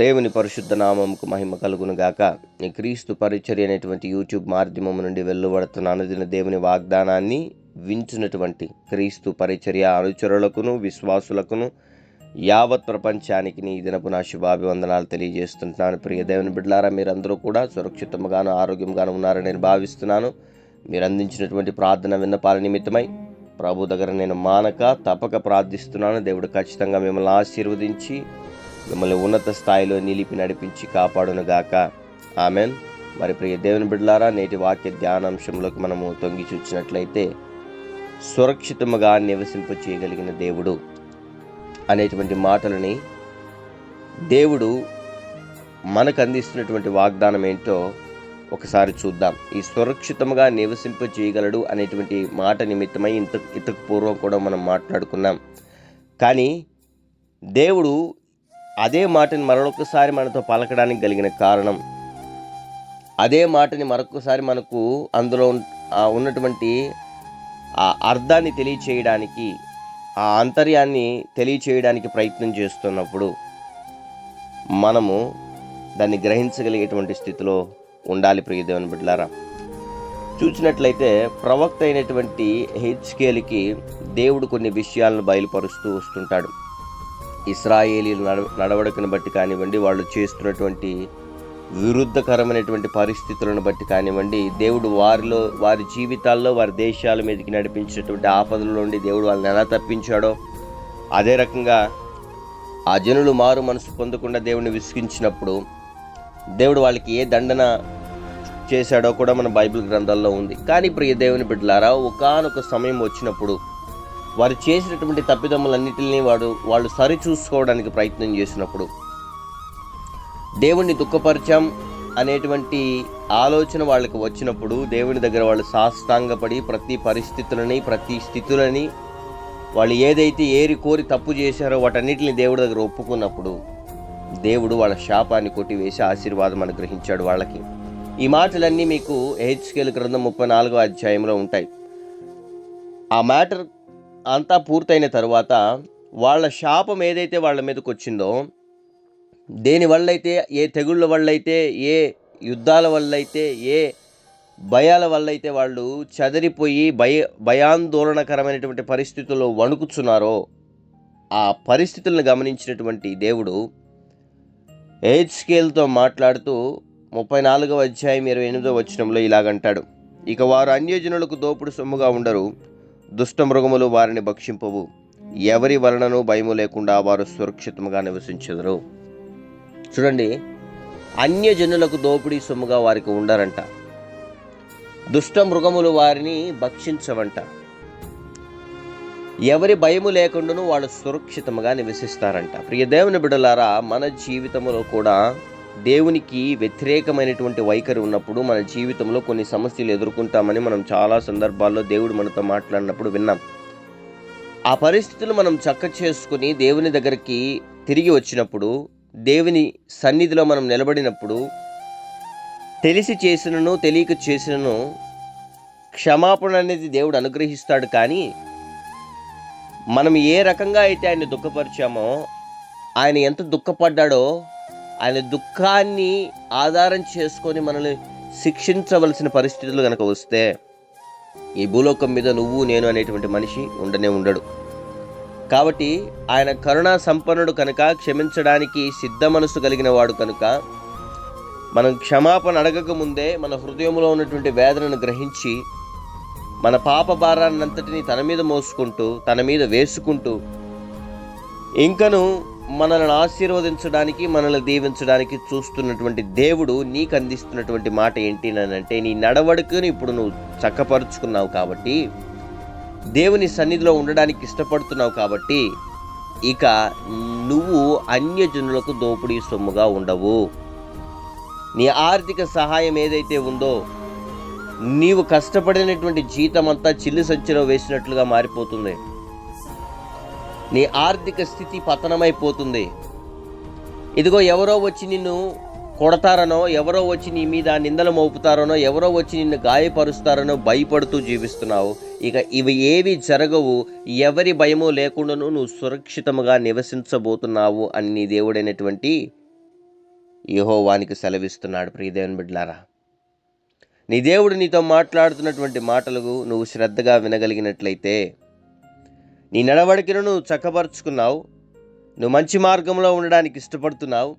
దేవుని పరిశుద్ధ నామముకు మహిమ కలుగును గాక. ఈ క్రీస్తు పరిచర్య అనేటువంటి యూట్యూబ్ మాధ్యమం నుండి వెలువడుతున్న అనుదిన దేవుని వాగ్దానాన్ని వించినటువంటి క్రీస్తు పరిచర్య అనుచరులకును విశ్వాసులకును యావత్ ప్రపంచానికి నీ దినపు నా శుభాభివందనాలు తెలియజేస్తుంటున్నాను ప్రియ దేవుని బిడ్డలారా మీరందరూ కూడా సురక్షితంగాను ఆరోగ్యంగాను ఉన్నారని నేను భావిస్తున్నాను. మీరు అందించినటువంటి ప్రార్థన విన్నపాల నిమిత్తమై ప్రభు దగ్గర నేను మానక తప్పక ప్రార్థిస్తున్నాను. దేవుడు ఖచ్చితంగా మిమ్మల్ని ఆశీర్వదించి మిమ్మల్ని ఉన్నత స్థాయిలో నిలిపి నడిపించి కాపాడునుగాక. ఆమెన్. మరి ప్రియ దేవుని బిడ్డలారా నేటి వాక్య ధ్యానాంశంలోకి మనము తొంగి చూసినట్లయితే సురక్షితముగా నివసింప చేయగలిగిన దేవుడు అనేటువంటి మాటలని దేవుడు మనకు అందిస్తున్నటువంటి వాగ్దానం ఏంటో ఒకసారి చూద్దాం. ఈ సురక్షితంగా నివసింప చేయగలడు అనేటువంటి మాట నిమిత్తమై ఇంత ఇంతకు పూర్వం కూడా మనం మాట్లాడుకున్నాం. కానీ దేవుడు అదే మాటని మరొకసారి మనతో పలకడానికి కలిగిన కారణం. అదే మాటని మరొకసారి మనకు అందులో ఉన్నటువంటి ఆ అర్థాన్ని తెలియచేయడానికి ఆ అంతర్యాన్ని తెలియచేయడానికి ప్రయత్నం చేస్తున్నప్పుడు మనము దాన్ని గ్రహించగలిగేటువంటి స్థితిలో ఉండాలి ప్రియదేవన్ దేవుని చూసినట్లయితే ప్రవక్త అయినటువంటి హెచ్కేలికి దేవుడు కొన్ని విషయాలను బయలుపరుస్తూ వస్తుంటాడు. ఇస్రాయేలీలు నడ నడవడికను బట్టి కానివ్వండి వాళ్ళు చేస్తున్నటువంటి విరుద్ధకరమైనటువంటి పరిస్థితులను బట్టి కానివ్వండి దేవుడు వారిలో వారి జీవితాల్లో వారి దేశాల మీదకి నడిపించినటువంటి ఆపదల నుండి దేవుడు వాళ్ళని ఎలా తప్పించాడో అదే రకంగా ఆ జనులు మారు మనసు పొందకుండా దేవుడిని విసిగించినప్పుడు దేవుడు వాళ్ళకి ఏ దండన చేశాడో కూడా మన బైబిల్ గ్రంథాల్లో ఉంది. కానీ ప్రియ దేవుని బిడ్డలారా ఒకానొక సమయం వచ్చినప్పుడు వారు చేసినటువంటి తప్పిదమ్ములన్నిటిని వాడు వాళ్ళు సరిచూసుకోవడానికి ప్రయత్నం చేసినప్పుడు దేవుణ్ణి దుఃఖపరిచాం అనేటువంటి ఆలోచన వాళ్ళకి వచ్చినప్పుడు దేవుని దగ్గర వాళ్ళు సాష్టాంగపడి ప్రతి పరిస్థితులని ప్రతి స్థితులని వాళ్ళు ఏదైతే ఏరి కోరి తప్పు చేశారో వాటన్నిటిని దేవుడి దగ్గర ఒప్పుకున్నప్పుడు దేవుడు వాళ్ళ శాపాన్ని కొట్టివేసి ఆశీర్వాదం అనుగ్రహించాడు వాళ్ళకి. ఈ మాటలన్నీ మీకు హెచ్కేల్ గ్రంథం ముప్పై నాలుగో అధ్యాయంలో ఉంటాయి. ఆ మ్యాటర్ అంతా పూర్తయిన తర్వాత వాళ్ళ శాపం ఏదైతే వాళ్ళ మీదకి వచ్చిందో దేని వల్ల అయితే ఏ తెగుళ్ళ వల్ల అయితే ఏ యుద్ధాల వల్ల అయితే ఏ భయాల వల్ల అయితే వాళ్ళు చదిరిపోయి భయ భయాందోళనకరమైనటువంటి పరిస్థితుల్లో వణుకుతున్నారో ఆ పరిస్థితులను గమనించినటువంటి దేవుడు ఏజ్ స్కేల్తో మాట్లాడుతూ ముప్పై నాలుగవ అధ్యాయం ఇరవై ఎనిమిదవ వచనంలో ఇలాగంటాడు. ఇక వారు అన్యజనులకు దోపుడు సొమ్ముగా ఉండరు. దుష్టమృగములు వారిని భక్షింపవు. ఎవరి వలనను భయము లేకుండా వారు సురక్షితంగా నివసించెదరు. చూడండి అన్యజనులకు దోపిడీ సొమ్ముగా వారికి ఉండరంట. దుష్ట మృగములు వారిని భక్షించవంట. ఎవరి భయము లేకుండాను వాళ్ళు సురక్షితంగా నివసిస్తారంట. ప్రియ దేవుని బిడ్డలారా మన జీవితంలో కూడా దేవునికి వ్యతిరేకమైనటువంటి వైఖరి ఉన్నప్పుడు మన జీవితంలో కొన్ని సమస్యలు ఎదుర్కొంటామని మనం చాలా సందర్భాల్లో దేవుడు మనతో మాట్లాడినప్పుడు విన్నాం. ఆ పరిస్థితులు మనం చక్క చేసుకుని దేవుని దగ్గరికి తిరిగి వచ్చినప్పుడు దేవుని సన్నిధిలో మనం నిలబడినప్పుడు తెలిసి చేసినను తెలియక చేసినను క్షమాపణ అనేది దేవుడు అనుగ్రహిస్తాడు కానీ మనం ఏ రకంగా అయితే ఆయన్ని దుఃఖపరిచామో ఆయన ఎంత దుఃఖపడ్డాడో ఆయన దుఃఖాన్ని ఆధారం చేసుకొని మనల్ని శిక్షించవలసిన పరిస్థితులు కనుక వస్తే ఈ భూలోకం మీద నువ్వు నేను అనేటువంటి మనిషి ఉండనే ఉండడు. కాబట్టి ఆయన కరుణా సంపన్నుడు కనుక క్షమించడానికి సిద్ధ మనసు కలిగిన వాడు కనుక మనం క్షమాపణ అడగక ముందే మన హృదయంలో ఉన్నటువంటి వేదనను గ్రహించి మన పాప భారాన్నంతటిని తన మీద మోసుకుంటూ తన మీద వేసుకుంటూ ఇంకను మనల్ని ఆశీర్వదించడానికి మనల్ని దీవించడానికి చూస్తున్నటువంటి దేవుడు నీకు అందిస్తున్నటువంటి మాట ఏంటి అంటే నీ నడవడికను ఇప్పుడు నువ్వు చక్కపరుచుకున్నావు కాబట్టి దేవుని సన్నిధిలో ఉండడానికి ఇష్టపడుతున్నావు కాబట్టి ఇక నువ్వు అన్యజనులకు దోపిడీ సొమ్ముగా ఉండవు. నీ ఆర్థిక సహాయం ఏదైతే ఉందో నీవు కష్టపడినటువంటి జీతం అంతా చిల్లు సంచిలో వేసినట్లుగా మారిపోతుంది. నీ ఆర్థిక స్థితి పతనమైపోతుంది. ఇదిగో ఎవరో వచ్చి నిన్ను కొడతారనో ఎవరో వచ్చి నీ మీద నిందలు మోపుతారనో ఎవరో వచ్చి నిన్ను గాయపరుస్తారనో భయపడుతూ జీవిస్తున్నావు. ఇక ఇవి ఏవి జరగవు ఎవరి భయము లేకుండాను నువ్వు సురక్షితముగా నివసించబోతున్నావు అని నీ దేవుడైనటువంటి యహోవానికి సెలవిస్తున్నాడు. ప్రియదేవుని బిడ్లారా నీ దేవుడు నీతో మాట్లాడుతున్నటువంటి మాటలకు నువ్వు శ్రద్ధగా వినగలిగినట్లయితే నీ నడవడికను నువ్వు చక్కపరుచుకున్నావు. నువ్వు మంచి మార్గంలో ఉండడానికి ఇష్టపడుతున్నావు.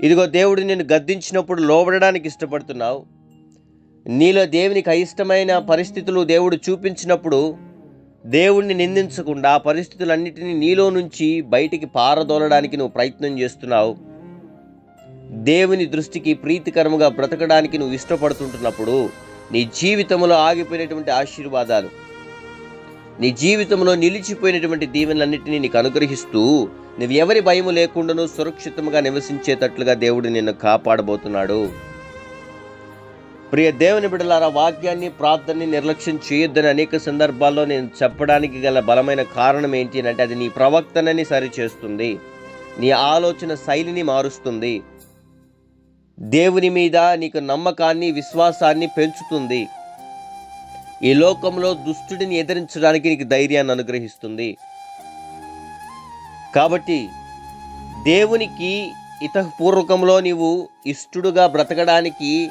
ఇదిగో దేవుడు నిన్ను గద్దించినప్పుడు లోబడడానికి ఇష్టపడుతున్నావు. నీలో దేవునికి అయిష్టమైన పరిస్థితులు దేవుడు చూపించినప్పుడు దేవుణ్ణి నిందించకుండా ఆ పరిస్థితులన్నిటినీ నీలో నుంచి బయటికి పారదోలడానికి నువ్వు ప్రయత్నం చేస్తున్నావు. దేవుని దృష్టికి ప్రీతికరముగా బ్రతకడానికి నువ్వు ఇష్టపడుతుంటున్నప్పుడు నీ జీవితంలో ఆగిపోయినటువంటి ఆశీర్వాదాలు నీ జీవితంలో నిలిచిపోయినటువంటి దీవెనలన్నింటినీ నీకు అనుగ్రహిస్తూ నువ్వు ఎవరి భయము లేకుండానూ సురక్షితంగా నివసించేటట్లుగా దేవుడు నిన్ను కాపాడబోతున్నాడు. ప్రియ దేవుని బిడ్డలారా వాక్యాన్ని ప్రార్థనని నిర్లక్ష్యం చేయొద్దని అనేక సందర్భాల్లో నేను చెప్పడానికి గల బలమైన కారణం ఏంటి అని అంటే అది నీ ప్రవక్తనని సరిచేస్తుంది. నీ ఆలోచన శైలిని మారుస్తుంది. దేవుని మీద నీకు నమ్మకాన్ని విశ్వాసాన్ని పెంచుతుంది. ఈ లోకంలో దుష్టుడిని ఎదిరించడానికి నీకు ధైర్యాన్ని అనుగ్రహిస్తుంది. కాబట్టి దేవునికి ఇతపూర్వకంలో నీవు ఇష్టడుగా బ్రతకడానికి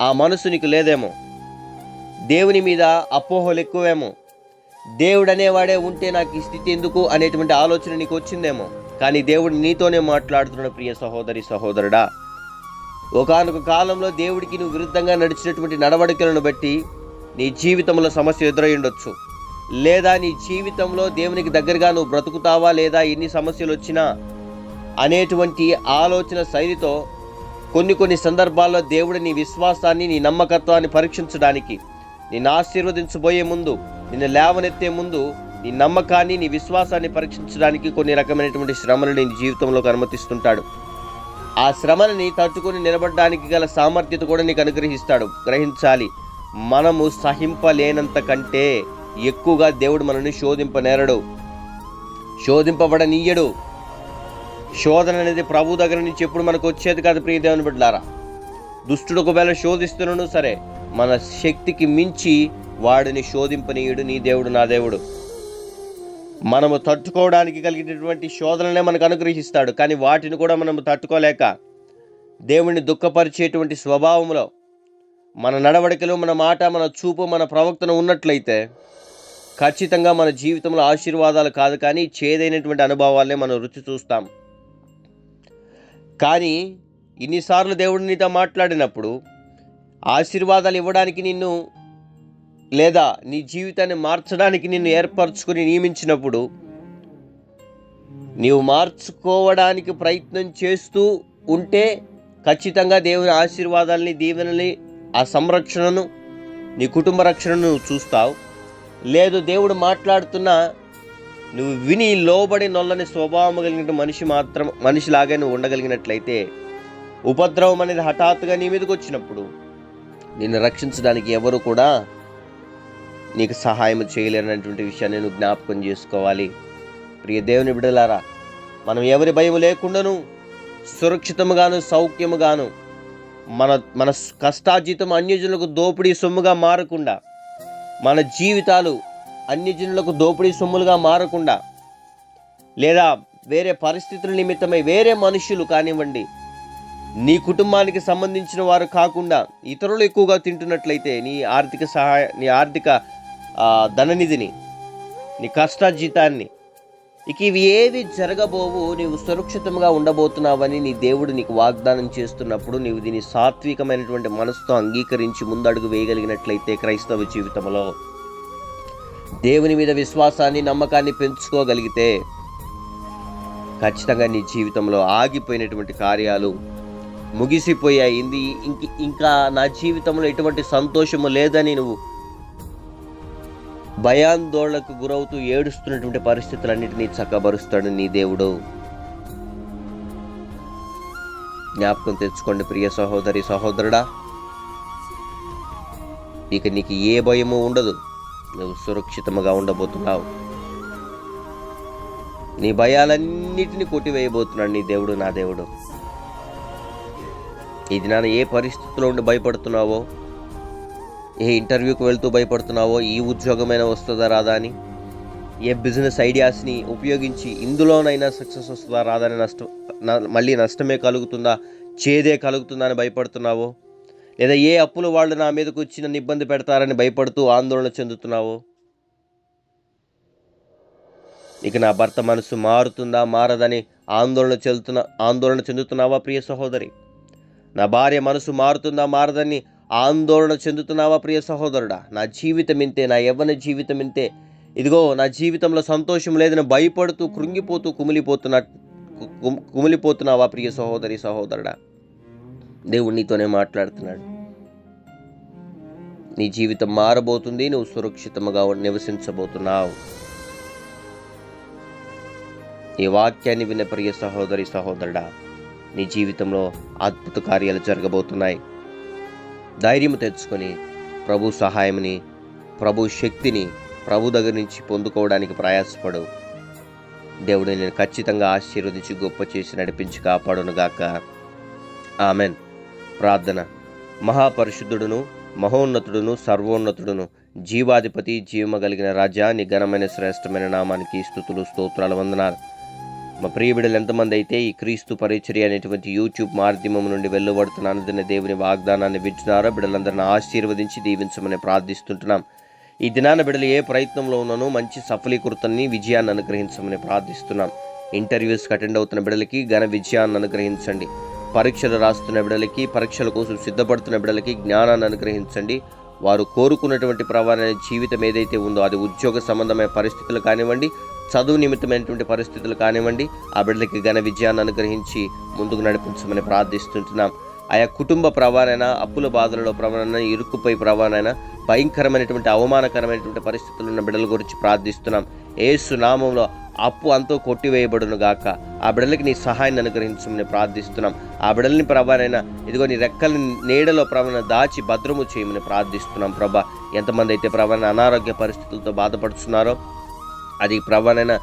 ఆ మనసు నీకు లేదేమో. దేవుని మీద అపోహలు ఎక్కువేమో. దేవుడు అనేవాడే ఉంటే నాకు ఈ స్థితి ఎందుకు అనేటువంటి ఆలోచన నీకు వచ్చిందేమో. కానీ దేవుడు నీతోనే మాట్లాడుతున్నాడు ప్రియ సహోదరి సహోదరుడా. ఒకానొక కాలంలో దేవుడికి నువ్వు విరుద్ధంగా నడిచినటువంటి నడవడికలను బట్టి నీ జీవితంలో సమస్య ఎదురయ్యుండొచ్చు. లేదా నీ జీవితంలో దేవునికి దగ్గరగా నువ్వు బ్రతుకుతావా లేదా ఎన్ని సమస్యలు వచ్చినా అనేటువంటి ఆలోచన శైలితో కొన్ని కొన్ని సందర్భాల్లో దేవుడు నీ విశ్వాసాన్ని నీ నమ్మకత్వాన్ని పరీక్షించడానికి నిన్ను ఆశీర్వదించబోయే ముందు నిన్ను లేవనెత్తే ముందు నీ నమ్మకాన్ని నీ విశ్వాసాన్ని పరీక్షించడానికి కొన్ని రకమైనటువంటి శ్రమలు నీ జీవితంలోకి అనుమతిస్తుంటాడు. ఆ శ్రమని తట్టుకొని నిలబడడానికి గల సామర్థ్యత కూడా నీకు అనుగ్రహిస్తాడు. గ్రహించాలి. మనము సహింపలేనంత కంటే ఎక్కువగా దేవుడు మనల్ని శోధింపనేరడు. శోధింపబడనీయడు. శోధన అనేది ప్రభు దగ్గర నుంచి ఎప్పుడు మనకు వచ్చేది కాదు ప్రియ దేవుని బిడ్డలారా. దుష్టుడు ఒకవేళ శోధిస్తున్నాను సరే మన శక్తికి మించి వాడిని శోధింపనీయుడు నీ దేవుడు నా దేవుడు. మనము తట్టుకోవడానికి కలిగినటువంటి శోధనలే మనకు అనుగ్రహిస్తాడు కానీ వాటిని కూడా మనము తట్టుకోలేక దేవుణ్ణి దుఃఖపరిచేటువంటి స్వభావంలో మన నడవడికలు మన మాట మన చూపు మన ప్రవక్తన ఉన్నట్లయితే ఖచ్చితంగా మన జీవితంలో ఆశీర్వాదాలు కాదు కానీ చేదైనటువంటి అనుభవాలనే మనం రుచి చూస్తాం. కానీ ఇన్నిసార్లు దేవుడు నీతో మాట్లాడినప్పుడు ఆశీర్వాదాలు ఇవ్వడానికి నిన్ను లేదా నీ జీవితాన్ని మార్చడానికి నిన్ను ఏర్పరచుకుని నియమించినప్పుడు నీవు మార్చుకోవడానికి ప్రయత్నం చేస్తూ ఉంటే ఖచ్చితంగా దేవుని ఆశీర్వాదాలని దీవెనని ఆ సంరక్షణను నీ కుటుంబ రక్షణను నువ్వు చూస్తావు. లేదు దేవుడు మాట్లాడుతున్నా నువ్వు విని లోబడి నొల్లని స్వభావం కలిగిన మనిషి మాత్రం మనిషిలాగే నువ్వు ఉండగలిగినట్లయితే ఉపద్రవం అనేది హఠాత్తుగా నీ మీదకి వచ్చినప్పుడు నిన్ను రక్షించడానికి ఎవరు కూడా నీకు సహాయం చేయలేనటువంటి విషయాన్ని నువ్వు జ్ఞాపకం చేసుకోవాలి. ప్రియ దేవుని బిడలారా మనం ఎవరి భయం లేకుండాను సురక్షితముగాను సౌఖ్యముగాను మన మన కష్టార్జితం అన్యజనులకు దోపిడీ సొమ్ముగా మారకుండా మన జీవితాలు అన్యజనులకు దోపిడీ సొమ్ములుగా మారకుండా లేదా వేరే పరిస్థితుల నిమిత్తమై వేరే మనుషులు కానివ్వండి నీ కుటుంబానికి సంబంధించిన వారు కాకుండా ఇతరులు ఎక్కువగా తింటున్నట్లయితే నీ ఆర్థిక సహాయ నీ ఆర్థిక ధననిధిని నీ కష్టాజీతాన్ని ఇక ఇవి ఏవి జరగబోవు నీవు సురక్షితంగా ఉండబోతున్నావని నీ దేవుడు నీకు వాగ్దానం చేస్తున్నప్పుడు నీవు దీని సాత్వికమైనటువంటి మనసుతో అంగీకరించి ముందడుగు వేయగలిగినట్లయితే క్రైస్తవ జీవితంలో. దేవుని మీద విశ్వాసాన్ని నమ్మకాన్ని పెంచుకోగలిగితే ఖచ్చితంగా నీ జీవితంలో ఆగిపోయినటువంటి కార్యాలు ముగిసిపోయాయి. ఇది ఇంక ఇంకా నా జీవితంలో ఎటువంటి సంతోషము లేదని నువ్వు భయాందోళనకు గురవుతూ ఏడుస్తున్నటువంటి పరిస్థితులన్నింటినీ చక్కబరుస్తాడు నీ దేవుడు. జ్ఞాపకం తెచ్చుకోండి ప్రియ సహోదరి సహోదరుడా. ఇక నీకు ఏ భయము ఉండదు. నువ్వు సురక్షితముగా ఉండబోతున్నావు. నీ భయాలన్నిటిని కొట్టివేయబోతున్నాడు నీ దేవుడు నా దేవుడు. ఇది నాన్న ఏ పరిస్థితిలో ఉండి భయపడుతున్నావో ఏ ఇంటర్వ్యూకి వెళ్తూ భయపడుతున్నావో ఈ ఉద్యోగమైనా వస్తుందా రాదా అని? ఏ బిజినెస్ ఐడియాస్ని ఉపయోగించి ఇందులోనైనా సక్సెస్ వస్తుందా రాదని నష్టం మళ్ళీ నష్టమే కలుగుతుందా చేదే కలుగుతుందా అని భయపడుతున్నావో? లేదా ఏ అప్పులు వాళ్ళు నా మీదకు వచ్చి నన్ను ఇబ్బంది పెడతారని భయపడుతూ ఆందోళన చెందుతున్నావో? ఇక నా భర్త మనసు మారుతుందా మారదని ఆందోళన చెందుతున్న ఆందోళన చెందుతున్నావా ప్రియ సహోదరి? నా భార్య మనసు మారుతుందా మారదని ఆందోళన చెందుతున్నావా ప్రియ సహోదరుడా? నా జీవితం ఇంతే నా యవ్వన జీవితం ఇంతే. ఇదిగో నా జీవితంలో సంతోషం లేదని భయపడుతూ కృంగిపోతూ కుమిలిపోతున్న కుమిలిపోతున్నావా ప్రియ సహోదరి సహోదరుడా? దేవుడు నీతోనే మాట్లాడుతున్నాడు. నీ జీవితం మారబోతుంది నువ్వు సురక్షితంగా నివసించబోతున్నావు. ఈ వాక్యాన్ని విన్న ప్రియ సహోదరి సహోదరుడా నీ జీవితంలో అద్భుత కార్యాలు జరగబోతున్నాయి. ధైర్యం తెచ్చుకొని ప్రభు సహాయంని ప్రభు శక్తిని ప్రభు దగ్గర నుంచి పొందుకోవడానికి ప్రయాసపడు. దేవుడు నేను ఖచ్చితంగా ఆశీర్వదించి గొప్ప చేసి నడిపించి కాపాడునుగాక ఆమెన్. ప్రార్థన. మహాపరిశుద్ధుడును మహోన్నతుడును సర్వోన్నతుడును జీవాధిపతి జీవమ కలిగిన రాజా ఘనమైన శ్రేష్టమైన నామానికి స్థుతులు స్తోత్రాలు వందనాలు. మా ప్రియబిడలు ఎంతమంది అయితే ఈ క్రీస్తు పరిచర్య అనేటువంటి యూట్యూబ్ మాధ్యమం నుండి వెళ్ళబడుతున్న అనుదిన దేవుని వాగ్దానాన్ని వింటున్నారో బిడ్డలందరిని ఆశీర్వదించి దీవించమని ప్రార్థిస్తుంటున్నాం. ఈ దినాన బిడ్డలు ఏ ప్రయత్నంలో ఉన్నానో మంచి సఫలీకృతాన్ని విజయాన్ని అనుగ్రహించమని ప్రార్థిస్తున్నాం. ఇంటర్వ్యూస్కి అటెండ్ అవుతున్న బిడ్డలకి ఘన విజయాన్ని అనుగ్రహించండి. పరీక్షలు రాస్తున్న బిడ్డలకి పరీక్షల కోసం సిద్ధపడుతున్న బిడ్డలకి జ్ఞానాన్ని అనుగ్రహించండి. వారు కోరుకున్నటువంటి ప్రవాణ జీవితం ఏదైతే ఉందో అది ఉద్యోగ సంబంధమైన పరిస్థితులు కానివ్వండి చదువు నిమిత్తమైనటువంటి పరిస్థితులు కానివ్వండి ఆ బిడ్డలకి ఘన విజయాన్ని అనుగ్రహించి ముందుకు నడిపించమని ప్రార్థిస్తుంటున్నాం. ఆయా కుటుంబ ప్రవాణైనా అప్పుల బాధలలో ప్రవాణైనా ఇరుక్కుపై ప్రవాణైనా భయంకరమైనటువంటి అవమానకరమైనటువంటి పరిస్థితులు ఉన్న బిడ్డల గురించి ప్రార్థిస్తున్నాం. ఏసు నామంలో అప్పు అంతో కొట్టివేయబడును గాక. ఆ బిడ్డలకి నీ సహాయాన్ని అనుగ్రహించమని ప్రార్థిస్తున్నాం. ఆ బిడ్డల్ని ప్రభానైనా ఇదిగో నీ రెక్కల నీడలో ప్రవణ దాచి భద్రము చేయమని ప్రార్థిస్తున్నాం ప్రభా. ఎంతమంది అయితే ప్రవణ అనారోగ్య పరిస్థితులతో బాధపడుతున్నారో అది ప్రభానైనా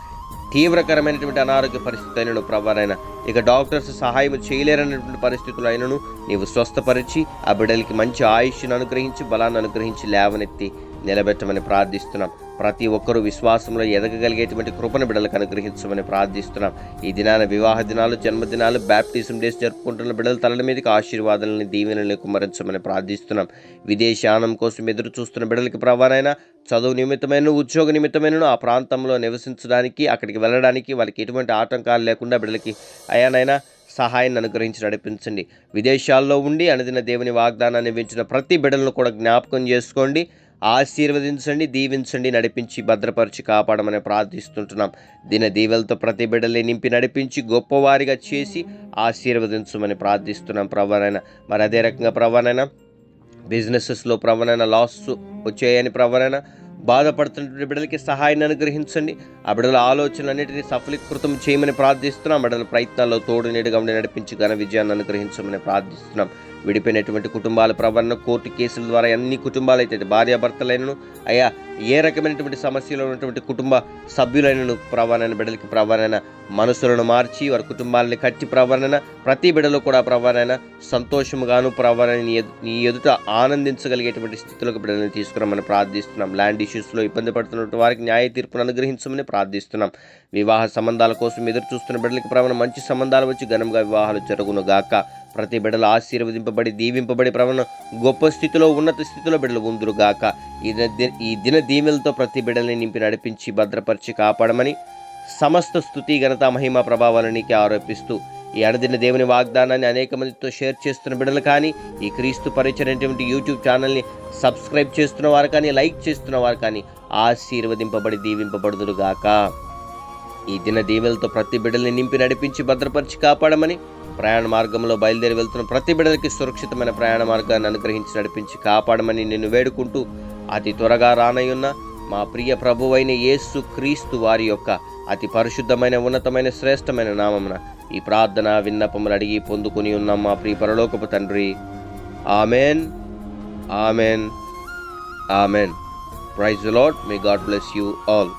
తీవ్రకరమైనటువంటి అనారోగ్య పరిస్థితి అయినను ప్రభానైనా ఇక డాక్టర్స్ సహాయం చేయలేరనేటువంటి పరిస్థితులు అయినను నీవు స్వస్థపరిచి ఆ బిడ్డలకి మంచి ఆయుష్ను అనుగ్రహించి బలాన్ని అనుగ్రహించి లేవనెత్తి నిలబెట్టమని ప్రార్థిస్తున్నాం. ప్రతి ఒక్కరూ విశ్వాసంలో ఎదగగలిగేటువంటి కృపణ బిడ్డలకు అనుగ్రహించమని ప్రార్థిస్తున్నాం. ఈ దినాన వివాహ దినాలు జన్మదినాలు బ్యాప్టిజం డేస్ జరుపుకుంటున్న బిడ్డల తలల మీదకి ఆశీర్వాదాలని దీవెనల్ని కుమరించమని ప్రార్థిస్తున్నాం. విదేశానం కోసం ఎదురు చూస్తున్న బిడ్డలకి ప్రవాణైనా చదువు నిమిత్తమైన ఉద్యోగ నిమిత్తమైన ఆ ప్రాంతంలో నివసించడానికి అక్కడికి వెళ్ళడానికి వాళ్ళకి ఎటువంటి ఆటంకాలు లేకుండా బిడ్డలకి అయానైనా సహాయాన్ని అనుగ్రహించి నడిపించండి. విదేశాల్లో ఉండి అనదిన దేవుని వాగ్దానాన్ని వించిన ప్రతి బిడ్డలను కూడా జ్ఞాపకం చేసుకోండి. ఆశీర్వదించండి దీవించండి నడిపించి భద్రపరిచి కాపాడమని ప్రార్థిస్తుంటున్నాం. దిన దీవెలతో ప్రతి బిడ్డలే నింపి నడిపించి గొప్పవారిగా చేసి ఆశీర్వదించమని ప్రార్థిస్తున్నాం ప్రవణైనా మరి అదే రకంగా ప్రవణన బిజినెసెస్లో ప్రవణైన లాస్ వచ్చాయని ప్రవణన బాధపడుతున్నటువంటి బిడ్డలకి సహాయాన్ని అనుగ్రహించండి. ఆ బిడ్డల ఆలోచనలన్నింటినీ సఫలీకృతం చేయమని ప్రార్థిస్తున్నాం. బిడ్డల ప్రయత్నాల్లో తోడు నీడుగా ఉండి నడిపించి ఘన విజయాన్ని అనుగ్రహించమని ప్రార్థిస్తున్నాం. విడిపోయినటువంటి కుటుంబాల ప్రవరణ కోర్టు కేసుల ద్వారా అన్ని కుటుంబాలు అయితే భార్యాభర్తలైనను అయ్యా ఏ రకమైనటువంటి సమస్యలు ఉన్నటువంటి కుటుంబ సభ్యులైనను ప్రవరణ బిడ్డలకి ప్రవరణ మనసులను మార్చి వారి కుటుంబాలని కట్టి ప్రవర్ణన ప్రతి బిడ్డలో కూడా ప్రవరణ సంతోషముగాను ప్రవరణ నీ ఎదుట ఆనందించగలిగేటువంటి స్థితిలోకి బిడ్డలను తీసుకురామని ప్రార్థిస్తున్నాం. ల్యాండ్ ఇష్యూస్లో ఇబ్బంది పడుతున్నటువంటి వారికి న్యాయ తీర్పును అనుగ్రహించమని ప్రార్థిస్తున్నాం. వివాహ సంబంధాల కోసం ఎదురు చూస్తున్న బిడ్డలకి ప్రవణ మంచి సంబంధాలు వచ్చి ఘనంగా వివాహాలు జరుగును గాక. ప్రతి బిడ్డలు ఆశీర్వదింపబడి దీవింపబడి ప్రవణ గొప్ప స్థితిలో ఉన్నత స్థితిలో బిడ్డలు ఉందురుగాక. ఈ దిన- ఈ దిన దీవెలతో ప్రతి బిడ్డల్ని నింపి నడిపించి భద్రపరిచి కాపాడమని సమస్త స్థుతి ఘనత మహిమ ప్రభావాలనికి ఆరోపిస్తూ ఈ అడదిన దేవుని వాగ్దానాన్ని అనేక మందితో షేర్ చేస్తున్న బిడ్డలు కానీ ఈ క్రీస్తు పరిచయటువంటి యూట్యూబ్ ఛానల్ని సబ్స్క్రైబ్ చేస్తున్న వారు కానీ లైక్ చేస్తున్న వారు కానీ ఆశీర్వదింపబడి దీవింపబడుదురుగాక. ఈ దిన దీవెలతో ప్రతి బిడ్డల్ని నింపి నడిపించి భద్రపరిచి కాపాడమని ప్రయాణ మార్గంలో బయలుదేరి వెళ్తున్న ప్రతి బిడ్డలకి సురక్షితమైన ప్రయాణ మార్గాన్ని అనుగ్రహించి నడిపించి కాపాడమని నిన్ను వేడుకుంటూ అతి త్వరగా రానయ్యున్న మా ప్రియ ప్రభువైన యేసు క్రీస్తు వారి యొక్క అతి పరిశుద్ధమైన ఉన్నతమైన శ్రేష్టమైన నామమున ఈ ప్రార్థన విన్నపములు అడిగి పొందుకుని ఉన్నాం మా ప్రియ పరలోకపు తండ్రి. Amen. Amen. Amen. Praise Lord may God bless you all.